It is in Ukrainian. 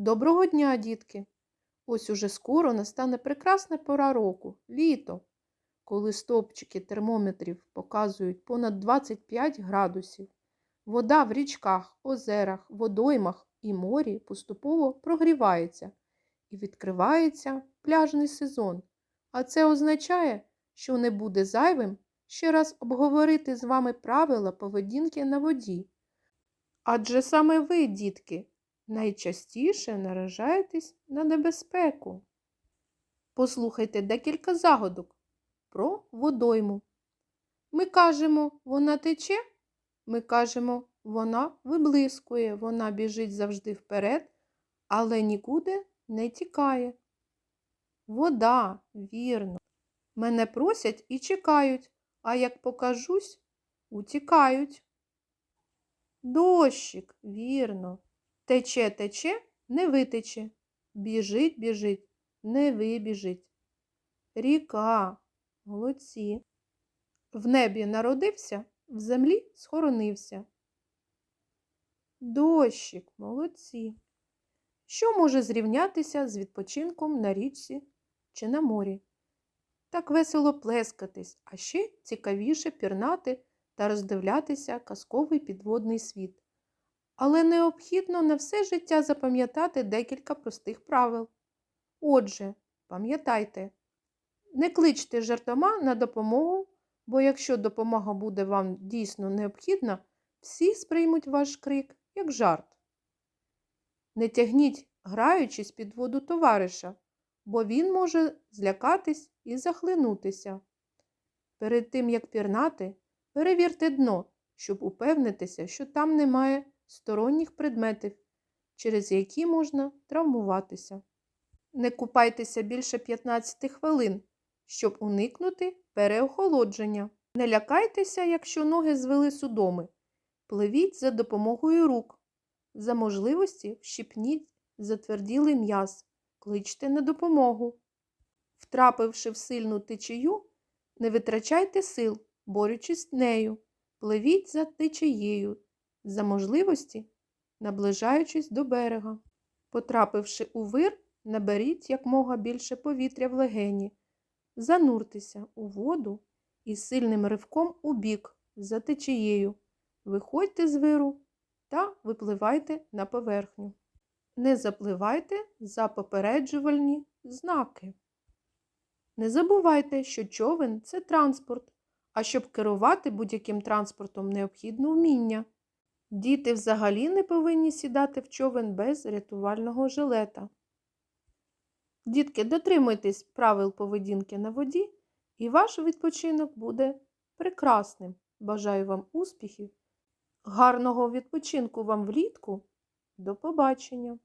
Доброго дня, дітки! Ось уже скоро настане прекрасна пора року літо, коли стовпчики термометрів показують понад 25 градусів. Вода в річках, озерах, водоймах і морі поступово прогрівається і відкривається пляжний сезон. А це означає, що не буде зайвим ще раз обговорити з вами правила поведінки на воді. Адже саме ви, дітки, найчастіше наражаєтесь на небезпеку. Послухайте декілька загадок про водойму. Ми кажемо, вона тече, ми кажемо, вона виблискує, вона біжить завжди вперед, але нікуди не тікає. Вода, вірно. Мене просять і чекають, а як покажусь, утікають. Дощик, вірно. Тече, тече, не витече. Біжить, біжить, не вибіжить. Ріка, молодці. В небі народився, в землі схоронився. Дощик, молодці. Що може зрівнятися з відпочинком на річці чи на морі? Так весело плескатись, а ще цікавіше пірнати та роздивлятися казковий підводний світ. Але необхідно на все життя запам'ятати декілька простих правил. Отже, пам'ятайте, не кличте жартома на допомогу, бо якщо допомога буде вам дійсно необхідна, всі сприймуть ваш крик як жарт. Не тягніть, граючись під воду товариша, бо він може злякатись і захлинутися. Перед тим, як пірнати, перевірте дно, щоб упевнитися, що там немає сторонніх предметів, через які можна травмуватися. Не купайтеся більше 15 хвилин, щоб уникнути переохолодження. Не лякайтеся, якщо ноги звели судоми. Пливіть за допомогою рук. За можливості вщипніть затверділий м'яз, кличте на допомогу. Втрапивши в сильну течію, не витрачайте сил, борючись з нею. Пливіть за течією, за можливості, наближаючись до берега. Потрапивши у вир, наберіть якмога більше повітря в легені, зануртеся у воду і сильним ривком у бік за течією. Виходьте з виру та випливайте на поверхню. Не запливайте за попереджувальні знаки. Не забувайте, що човен це транспорт, а щоб керувати будь-яким транспортом необхідно вміння. Діти взагалі не повинні сідати в човен без рятувального жилета. Дітки, дотримуйтесь правил поведінки на воді, і ваш відпочинок буде прекрасним. Бажаю вам успіхів, гарного відпочинку вам влітку. До побачення!